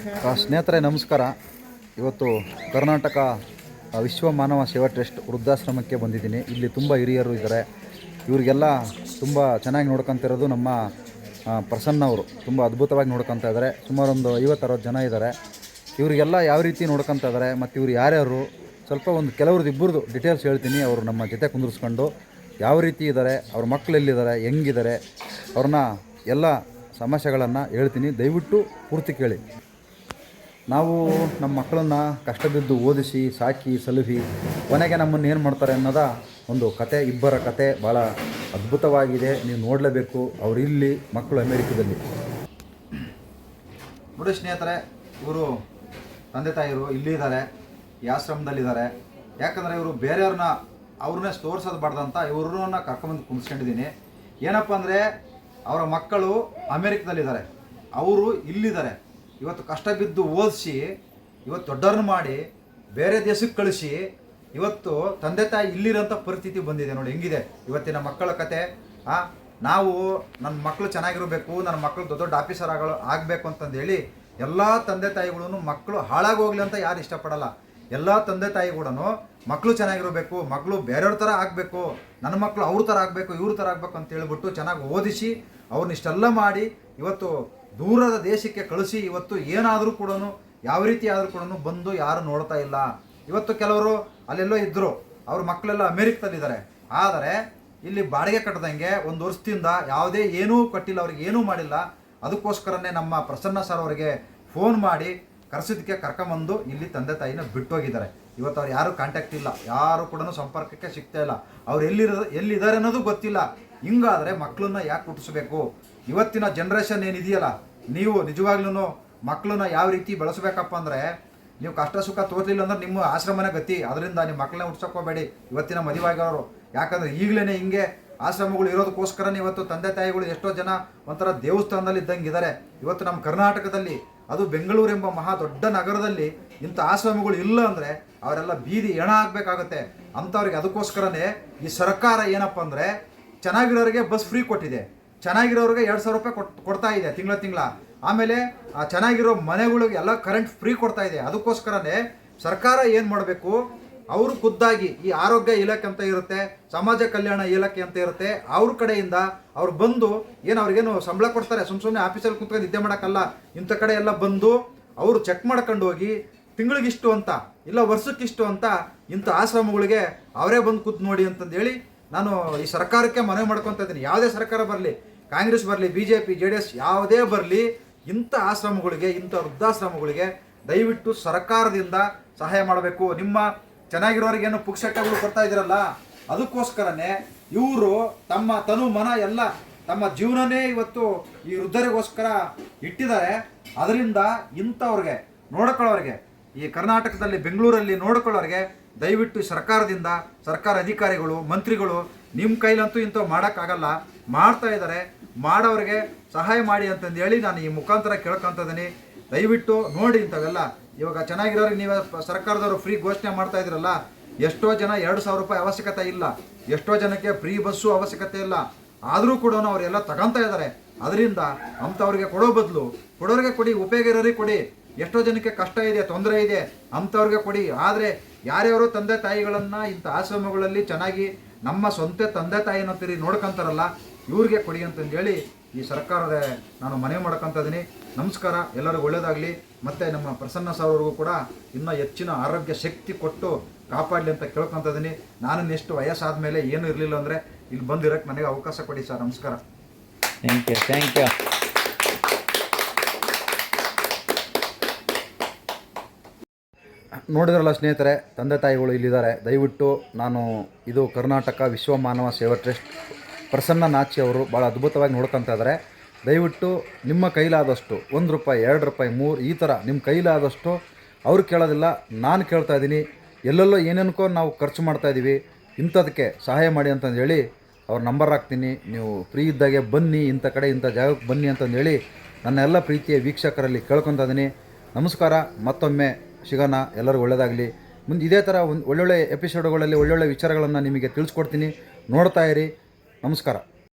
ಸ್ನೇಹಿತರೆ, ನಮಸ್ಕಾರ. ಇವತ್ತು ಕರ್ನಾಟಕ ವಿಶ್ವ ಮಾನವ ಸೇವಾ ಟ್ರಸ್ಟ್ ವೃದ್ಧಾಶ್ರಮಕ್ಕೆ ಬಂದಿದ್ದೀನಿ. ಇಲ್ಲಿ ತುಂಬ ಹಿರಿಯರು ಇದ್ದಾರೆ. ಇವರಿಗೆಲ್ಲ ತುಂಬ ಚೆನ್ನಾಗಿ ನೋಡ್ಕೊತಿರೋದು ನಮ್ಮ ಪ್ರಸನ್ನ ಅವರು. ತುಂಬ ಅದ್ಭುತವಾಗಿ ನೋಡ್ಕೊತಾ ಇದ್ದಾರೆ. ಸುಮಾರು ಒಂದು ಐವತ್ತು ಅರವತ್ತು ಜನ ಇದ್ದಾರೆ. ಇವರಿಗೆಲ್ಲ ಯಾವ ರೀತಿ ನೋಡ್ಕೊತಾ ಇದ್ದಾರೆ, ಮತ್ತು ಇವ್ರು ಯಾರ್ಯಾರು? ಸ್ವಲ್ಪ ಒಂದು ಕೆಲವ್ರದ್ದು ಇಬ್ಬರದು ಡಿಟೇಲ್ಸ್ ಹೇಳ್ತೀನಿ. ಅವರು ನಮ್ಮ ಜೊತೆ ಕುಂದಿರ್ಸ್ಕೊಂಡು ಯಾವ ರೀತಿ ಇದ್ದಾರೆ, ಅವ್ರ ಮಕ್ಕಳು ಎಲ್ಲಿದ್ದಾರೆ, ಹೆಂಗಿದ್ದಾರೆ, ಅವ್ರನ್ನ ಎಲ್ಲ ಸಮಸ್ಯೆಗಳನ್ನು ಹೇಳ್ತೀನಿ. ದಯವಿಟ್ಟು ಪೂರ್ತಿ ಕೇಳಿ. ನಾವು ನಮ್ಮ ಮಕ್ಕಳನ್ನು ಕಷ್ಟ ಬಿದ್ದು ಓದಿಸಿ, ಸಾಕಿ, ಸಲುಹಿ, ಕೊನೆಗೆ ನಮ್ಮನ್ನು ಏನು ಮಾಡ್ತಾರೆ ಅನ್ನೋದ ಒಂದು ಕತೆ, ಇಬ್ಬರ ಕತೆ ಭಾಳ ಅದ್ಭುತವಾಗಿದೆ. ನೀವು ನೋಡಲೇಬೇಕು, ಅವರು ಇಲ್ಲಿ, ಮಕ್ಕಳು ಅಮೇರಿಕದಲ್ಲಿ. ನೋಡಿ ಸ್ನೇಹಿತರೆ, ಇವರು ತಂದೆ ತಾಯಿಯರು ಇಲ್ಲಿ ಇದ್ದಾರೆ, ಈ ಆಶ್ರಮದಲ್ಲಿದ್ದಾರೆ. ಯಾಕಂದರೆ ಇವರು ಬೇರೆಯವ್ರನ್ನ ಅವ್ರನ್ನೇ ತೋರಿಸೋದು ಬಾರ್ದಂತ ಇವ್ರನ್ನ ಕರ್ಕೊಂಬಂದು ಕುಂದಿಸ್ಕೊಂಡಿದ್ದೀನಿ. ಏನಪ್ಪ ಅಂದರೆ, ಅವರ ಮಕ್ಕಳು ಅಮೇರಿಕದಲ್ಲಿದ್ದಾರೆ. ಅವರು ಇಲ್ಲಿದ್ದಾರೆ. ಇವತ್ತು ಕಷ್ಟ ಬಿದ್ದು ಓದಿಸಿ, ಇವತ್ತು ದೊಡ್ಡವ್ರನ್ನ ಮಾಡಿ, ಬೇರೆ ದೇಶಕ್ಕೆ ಕಳಿಸಿ, ಇವತ್ತು ತಂದೆ ತಾಯಿ ಇಲ್ಲಿರೋಂಥ ಪರಿಸ್ಥಿತಿ ಬಂದಿದೆ ನೋಡಿ, ಹೆಂಗಿದೆ? ಇವತ್ತಿನ ಮಕ್ಕಳ ಕತೆ, ಆ, ನಾವು ನನ್ನ ಮಕ್ಕಳು ಚೆನ್ನಾಗಿರಬೇಕು, ನನ್ನ ಮಕ್ಕಳು ದೊಡ್ಡ ದೊಡ್ಡ ಆಫೀಸರ್ ಆಗೋ, ಆಗಬೇಕು ಅಂತಂದೇಳಿ ಎಲ್ಲ ತಂದೆ ತಾಯಿಗಳೂ ಮಕ್ಕಳು ಹಾಳಾಗೋಗ್ಲಿ ಅಂತ ಯಾರು ಇಷ್ಟಪಡಲ್ಲ. ಎಲ್ಲ ತಂದೆ ತಾಯಿ ಕೂಡ ಮಕ್ಕಳು ಚೆನ್ನಾಗಿರಬೇಕು ಮಕ್ಕಳು ಬೇರೆಯವ್ರ ಥರ ಆಗಬೇಕು, ನನ್ನ ಮಕ್ಕಳು ಅವ್ರ ಥರ ಆಗಬೇಕು, ಇವ್ರ ಥರ ಆಗಬೇಕು ಅಂತ ಹೇಳ್ಬಿಟ್ಟು ಚೆನ್ನಾಗಿ ಓದಿಸಿ, ಅವ್ರನ್ನ ಇಷ್ಟೆಲ್ಲ ಮಾಡಿ, ಇವತ್ತು ದೂರದ ದೇಶಕ್ಕೆ ಕಳಿಸಿ, ಇವತ್ತು ಏನಾದರೂ ಕೂಡ ಯಾವ ರೀತಿ ಆದರೂ ಕೂಡ ಬಂದು ಯಾರು ನೋಡ್ತಾ ಇಲ್ಲ. ಇವತ್ತು ಕೆಲವರು ಅಲ್ಲೆಲ್ಲೋ ಇದ್ದರು ಅವ್ರ ಮಕ್ಕಳೆಲ್ಲ ಅಮೇರಿಕದಲ್ಲಿದ್ದಾರೆ. ಆದರೆ, ಇಲ್ಲಿ ಬಾಡಿಗೆ ಕಟ್ಟದಂಗೆ ಒಂದು ವರ್ಷದಿಂದ ಯಾವುದೇ ಏನೂ ಕಟ್ಟಿಲ್ಲ, ಅವ್ರಿಗೆ ಏನೂ ಮಾಡಿಲ್ಲ. ಅದಕ್ಕೋಸ್ಕರನೇ ನಮ್ಮ ಪ್ರಸನ್ನ ಸರ್ ಅವರಿಗೆ ಫೋನ್ ಮಾಡಿ ಕರೆಸಿದ್ದಕ್ಕೆ ಕರ್ಕೊಂಬಂದು ಇಲ್ಲಿ ತಂದೆ ತಾಯಿನ ಬಿಟ್ಟೋಗಿದ್ದಾರೆ. ಇವತ್ತು ಅವ್ರು ಯಾರು ಕಾಂಟ್ಯಾಕ್ಟ್ ಇಲ್ಲ, ಯಾರು ಕೂಡ ಸಂಪರ್ಕಕ್ಕೆ ಸಿಗ್ತಾ ಇಲ್ಲ. ಅವ್ರು ಎಲ್ಲಿರೋ, ಎಲ್ಲಿದ್ದಾರೆ ಅನ್ನೋದು ಗೊತ್ತಿಲ್ಲ. ಹಿಂಗಾದರೆ ಮಕ್ಕಳನ್ನ ಯಾಕೆ ಹುಟ್ಟಿಸ್ಬೇಕು? ಇವತ್ತಿನ ಜನ್ರೇಷನ್ ಏನಿದೆಯಲ್ಲ, ನೀವು ನಿಜವಾಗ್ಲೂ ಮಕ್ಕಳನ್ನ ಯಾವ ರೀತಿ ಬೆಳೆಸಬೇಕಪ್ಪ ಅಂದರೆ, ನೀವು ಕಷ್ಟ ಸುಖ ತೋರ್ಲಿಲ್ಲ ಅಂದ್ರೆ ನಿಮ್ಮ ಆಶ್ರಮನ ಗತಿ. ಅದರಿಂದ ನಿಮ್ಮ ಮಕ್ಕಳನ್ನ ಹುಡ್ಸೋಕೋಬೇಡಿ ಇವತ್ತಿನ ಮದುವೆಗಾರರು ಯಾಕಂದ್ರೆ ಈಗಲೇ ಹಿಂಗೆ ಆಶ್ರಮಗಳು ಇರೋದಕ್ಕೋಸ್ಕರನೇ ಇವತ್ತು ತಂದೆ ತಾಯಿಗಳು ಎಷ್ಟೋ ಜನ ಒಂಥರ ದೇವಸ್ಥಾನದಲ್ಲಿ ಇದ್ದಂಗೆ ಇದ್ದಾರೆ ಇವತ್ತು ನಮ್ಮ ಕರ್ನಾಟಕದಲ್ಲಿ, ಅದು ಬೆಂಗಳೂರು ಎಂಬ ಮಹಾ ದೊಡ್ಡ ನಗರದಲ್ಲಿ ಇಂಥ ಆಶ್ರಮಗಳು ಇಲ್ಲ ಅಂದರೆ ಅವರೆಲ್ಲ ಬೀದಿ ಎಣ ಆಗಬೇಕಾಗತ್ತೆ. ಅಂಥವ್ರಿಗೆ ಅದಕ್ಕೋಸ್ಕರನೇ ಈ ಸರ್ಕಾರ ಏನಪ್ಪ ಅಂದರೆ ಚೆನ್ನಾಗಿರೋರಿಗೆ ಬಸ್ ಫ್ರೀ ಕೊಟ್ಟಿದೆ. ಚೆನ್ನಾಗಿರೋರಿಗೆ ಎರಡು ಸಾವಿರ ರೂಪಾಯಿ ಕೊಟ್ಟು ಕೊಡ್ತಾ ಇದೆ ತಿಂಗಳ ತಿಂಗಳ. ಆಮೇಲೆ, ಆ, ಚೆನ್ನಾಗಿರೋ ಮನೆಗಳಿಗೆ ಎಲ್ಲ ಕರೆಂಟ್ ಫ್ರೀ ಕೊಡ್ತಾ ಇದೆ. ಅದಕ್ಕೋಸ್ಕರನೇ ಸರ್ಕಾರ ಏನು ಮಾಡಬೇಕು? ಅವರು ಖುದ್ದಾಗಿ ಈ ಆರೋಗ್ಯ ಇಲಾಖೆ ಅಂತ ಇರುತ್ತೆ, ಸಮಾಜ ಕಲ್ಯಾಣ ಇಲಾಖೆ ಅಂತ ಇರುತ್ತೆ, ಅವ್ರ ಕಡೆಯಿಂದ ಅವ್ರು ಬಂದು ಏನು ಅವ್ರಿಗೇನು ಸಂಬಳ ಕೊಡ್ತಾರೆ? ಸುಮ್ಮ ಸುಮ್ಮನೆ ಆಫೀಸಲ್ಲಿ ಕುತ್ಕೊಂಡು ನಿದ್ದೆ ಮಾಡೋಕ್ಕಲ್ಲ. ಇಂಥ ಕಡೆ ಎಲ್ಲ ಬಂದು ಅವರು ಚೆಕ್ ಮಾಡ್ಕೊಂಡು ಹೋಗಿ ತಿಂಗಳಿಗಿಷ್ಟು ಅಂತ, ಇಲ್ಲ ವರ್ಷಕ್ಕಿಷ್ಟು ಅಂತ ಇಂಥ ಆಶ್ರಮಗಳಿಗೆ ಅವರೇ ಬಂದು ಕೂತ್ ನೋಡಿ ಅಂತಂದೇಳಿ ನಾನು ಈ ಸರ್ಕಾರಕ್ಕೆ ಮನವಿ ಮಾಡ್ಕೊತಾ ಇದ್ದೀನಿ. ಯಾವುದೇ ಸರ್ಕಾರ ಬರಲಿ, ಕಾಂಗ್ರೆಸ್ ಬರಲಿ B J P J D S ಯಾವುದೇ ಬರಲಿ, ಇಂಥ ಆಶ್ರಮಗಳಿಗೆ, ಇಂಥ ವೃದ್ಧಾಶ್ರಮಗಳಿಗೆ ದಯವಿಟ್ಟು ಸರ್ಕಾರದಿಂದ ಸಹಾಯ ಮಾಡಬೇಕು. ನಿಮ್ಮ ಚೆನ್ನಾಗಿರೋರಿಗೇನು ಪುಕ್ಸಟ್ಟಗಳು ಕೊಡ್ತಾ ಇದ್ದೀರಲ್ಲ, ಅದಕ್ಕೋಸ್ಕರನೇ ಇವರು ತಮ್ಮ ತನು ಮನ ಎಲ್ಲ ತಮ್ಮ ಜೀವನನೇ ಇವತ್ತು ಈ ವೃದ್ಧರಿಗೋಸ್ಕರ ಇಟ್ಟಿದ್ದಾರೆ. ಅದರಿಂದ ಇಂಥವ್ರಿಗೆ, ನೋಡ್ಕೊಳ್ಳೋರಿಗೆ, ಈ ಕರ್ನಾಟಕದಲ್ಲಿ, ಬೆಂಗಳೂರಲ್ಲಿ ನೋಡ್ಕೊಳ್ಳೋರಿಗೆ ದಯವಿಟ್ಟು ಸರ್ಕಾರದಿಂದ ಸರ್ಕಾರ ಅಧಿಕಾರಿಗಳು, ಮಂತ್ರಿಗಳು ನಿಮ್ಮ ಕೈಲಂತೂ ಇಂಥವು ಮಾಡೋಕ್ಕಾಗಲ್ಲ. ಮಾಡ್ತಾ ಇದ್ದಾರೆ. ಮಾಡೋರಿಗೆ ಸಹಾಯ ಮಾಡಿ ಅಂತಂದು ಹೇಳಿ ನಾನು ಈ ಮುಖಾಂತರ ಕೇಳ್ಕೊತಿದ್ದೀನಿ ದಯವಿಟ್ಟು ನೋಡಿ ಇಂಥವೆಲ್ಲ. ಇವಾಗ ಚೆನ್ನಾಗಿರೋರಿಗೆ ನೀವು ಸರ್ಕಾರದವರು ಫ್ರೀ ಘೋಷಣೆ ಮಾಡ್ತಾ ಇದ್ರಲ್ಲ ಎಷ್ಟೋ ಜನ ಎರಡು ಸಾವಿರ ರೂಪಾಯಿ ಅವಶ್ಯಕತೆ ಇಲ್ಲ. ಎಷ್ಟೋ ಜನಕ್ಕೆ ಫ್ರೀ ಬಸ್ಸು ಅವಶ್ಯಕತೆ ಇಲ್ಲ. ಆದರೂ ಕೂಡ ಅವರೆಲ್ಲ ತಗೊಂತಾ ಇದ್ದಾರೆ. ಅದರಿಂದ ಅಂಥವ್ರಿಗೆ ಕೊಡೋ ಬದಲು, ಕೊಡೋರಿಗೆ ಕೊಡಿ, ಉಪಯೋಗ ಇರೋರಿಗೆ ಕೊಡಿ. ಎಷ್ಟೋ ಜನಕ್ಕೆ ಕಷ್ಟ ಇದೆ, ತೊಂದರೆ ಇದೆ, ಅಂಥವ್ರಿಗೆ ಕೊಡಿ. ಆದರೆ ಯಾರ್ಯಾರು ತಂದೆ ತಾಯಿಗಳನ್ನು ಇಂಥ ಆಶ್ರಮಗಳಲ್ಲಿ ಚೆನ್ನಾಗಿ ನಮ್ಮ ಸ್ವಂತ ತಂದೆ ತಾಯಿನಂತೀರಿ ನೋಡ್ಕೊಂತಾರಲ್ಲ, ಇವ್ರಿಗೆ ಕೊಡಿ ಅಂತಂದು ಹೇಳಿ ಈ ಸರ್ಕಾರದ ನಾನು ಮನವಿ ಮಾಡ್ಕೊತ ನಮಸ್ಕಾರ, ಎಲ್ಲರಿಗೂ ಒಳ್ಳೇದಾಗಲಿ. ಮತ್ತು ನಮ್ಮ ಪ್ರಸನ್ನ ಸರ್ ಅವ್ರಿಗೂ ಕೂಡ ಇನ್ನೂ ಹೆಚ್ಚಿನ ಆರೋಗ್ಯ ಶಕ್ತಿ ಕೊಟ್ಟು ಕಾಪಾಡಲಿ ಅಂತ ಕೇಳ್ಕೊತ ನಾನು ನೆಕ್ಸ್ಟ್ ವಯಸ್ಸಾದ ಮೇಲೆ ಏನೂ ಇರಲಿಲ್ಲ ಅಂದರೆ ಇಲ್ಲಿ ಬಂದಿರೋಕ್ಕೆ ನನಗೆ ಅವಕಾಶ ಕೊಡಿ ಸರ್. ನಮಸ್ಕಾರ. ಥ್ಯಾಂಕ್ ಯು ಥ್ಯಾಂಕ್ ಯು ನೋಡಿದ್ರಲ್ಲ ಸ್ನೇಹಿತರೆ, ತಂದೆ ತಾಯಿಗಳು ಇಲ್ಲಿದ್ದಾರೆ. ದಯವಿಟ್ಟು ನಾನು ಇದು ಕರ್ನಾಟಕ ವಿಶ್ವ ಮಾನವ ಸೇವಾ ಟ್ರಸ್ಟ್ ಪ್ರಸನ್ನ ನಾಚಿ ಅವರು ಭಾಳ ಅದ್ಭುತವಾಗಿ ನೋಡ್ಕೊತಾ ಇದ್ದಾರೆ. ದಯವಿಟ್ಟು ನಿಮ್ಮ ಕೈಲಾದಷ್ಟು ಒಂದು ರೂಪಾಯಿ, ಎರಡು ರೂಪಾಯಿ, ಮೂರು ಈ ಥರ ನಿಮ್ಮ ಕೈಲಾದಷ್ಟು ಅವ್ರು ಕೇಳೋದಿಲ್ಲ, ನಾನು ಕೇಳ್ತಾ ಇದ್ದೀನಿ. ಎಲ್ಲೆಲ್ಲೋ ಏನೇನಕ್ಕೋ ನಾವು ಖರ್ಚು ಮಾಡ್ತಾ ಇದ್ದೀವಿ ಇಂಥದಕ್ಕೆ ಸಹಾಯ ಮಾಡಿ ಅಂತಂದು ಹೇಳಿ ಅವ್ರ ನಂಬರ್ ಹಾಕ್ತೀನಿ. ನೀವು ಫ್ರೀ ಇದ್ದಾಗೆ ಬನ್ನಿ, ಇಂಥ ಕಡೆ, ಇಂಥ ಜಾಗಕ್ಕೆ ಬನ್ನಿ ಅಂತಂದು ಹೇಳಿ ನನ್ನ ಎಲ್ಲ ಪ್ರೀತಿಯ ವೀಕ್ಷಕರಲ್ಲಿ ಕೇಳ್ಕೊತಾ ಇದ್ದೀನಿ. ನಮಸ್ಕಾರ, ಮತ್ತೊಮ್ಮೆ ಸಿಗೋಣ ಎಲ್ಲರಿಗೂ ಒಳ್ಳೆಯದಾಗಲಿ ಮುಂದೆ ಇದೇ ಥರ ಒಂದು ಒಳ್ಳೊಳ್ಳೆ ಎಪಿಸೋಡ್ಗಳಲ್ಲಿ ಒಳ್ಳೊಳ್ಳೆ ವಿಚಾರಗಳನ್ನು ನಿಮಗೆ ತಿಳಿಸ್ಕೊಡ್ತೀನಿ. ನೋಡ್ತಾ ಇರಿ. ನಮಸ್ಕಾರ.